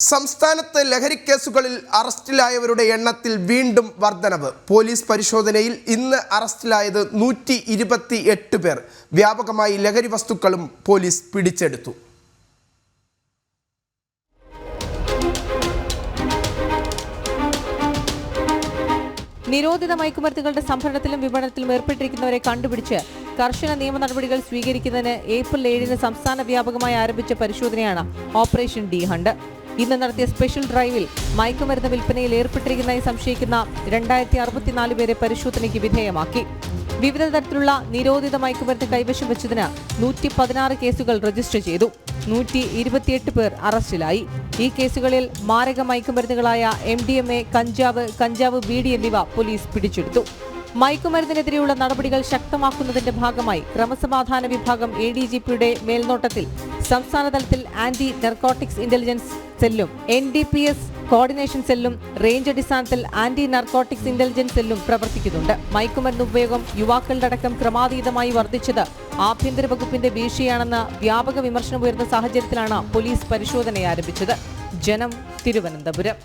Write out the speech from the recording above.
സംസ്ഥാനത്ത് ലഹരിക്കേസുകളിൽ അറസ്റ്റിലായവരുടെ എണ്ണത്തിൽ വീണ്ടും വർധനവ്. പോലീസ് പരിശോധനയിൽ ഇന്ന് അറസ്റ്റിലായത് നൂറ്റി ഇരുപത്തി എട്ട് പേർ. വ്യാപകമായി ലഹരി വസ്തുക്കളും പോലീസ് പിടിച്ചെടുത്തു. നിരോധിത മയക്കുമരുന്നുകളുടെ സംഭരണത്തിലും വിപണനത്തിലും ഏർപ്പെട്ടിരിക്കുന്നവരെ കണ്ടുപിടിച്ച് കർശന നിയമ നടപടികൾ സ്വീകരിക്കുന്നതിന് ഏപ്രിൽ ഏഴിന് സംസ്ഥാന വ്യാപകമായി ആരംഭിച്ച പരിശോധനയാണ് ഓപ്പറേഷൻ ഡി ഹണ്ട്. ഇന്ന് നടത്തിയ സ്പെഷ്യൽ ഡ്രൈവിൽ മയക്കുമരുന്ന് വിൽപ്പനയിൽ ഏർപ്പെട്ടിരിക്കുന്നതായി സംശയിക്കുന്ന രണ്ടായിരത്തി അറുപത്തിനാല് പേരെ പരിശോധനയ്ക്ക് വിധേയമാക്കി. വിവിധ തരത്തിലുള്ള നിരോധിത മയക്കുമരുന്ന് കൈവശം വെച്ചതിന് നൂറ്റി പതിനാറ് കേസുകൾ രജിസ്റ്റർ ചെയ്തു. നൂറ്റി ഇരുപത്തിയെട്ട് പേർ അറസ്റ്റിലായി. ഈ കേസുകളിൽ മാരക മയക്കുമരുന്നുകളായ എം ഡി എം എ കഞ്ചാവ് കഞ്ചാവ് ബീഡി എന്നിവ പോലീസ് പിടിച്ചെടുത്തു. മയക്കുമരുന്നിനെതിരെയുള്ള നടപടികൾ ശക്തമാക്കുന്നതിന്റെ ഭാഗമായി ക്രമസമാധാന വിഭാഗം എ ഡി ജി പിയുടെ മേൽനോട്ടത്തിൽ സംസ്ഥാനതലത്തിൽ ആന്റി നെർക്കോട്ടിക്സ് ഇന്റലിജൻസ് സെല്ലും N D P S coordination സെല്ലും റേഞ്ച് അടിസ്ഥാനത്തിൽ ആന്റി നർക്കോട്ടിക്സ് ഇന്റലിജൻസ് സെല്ലും പ്രവർത്തിക്കുന്നുണ്ട്. മയക്കുമരുന്ന് ഉപയോഗം യുവാക്കളുടെ അടക്കം ക്രമാതീതമായി വർദ്ധിച്ചത് ആഭ്യന്തര വകുപ്പിന്റെ വീഴ്ചയാണെന്ന് വ്യാപക വിമർശനം ഉയർന്ന സാഹചര്യത്തിലാണ് പോലീസ് പരിശോധന ആരംഭിച്ചത്. ജനം തിരുവനന്തപുരം.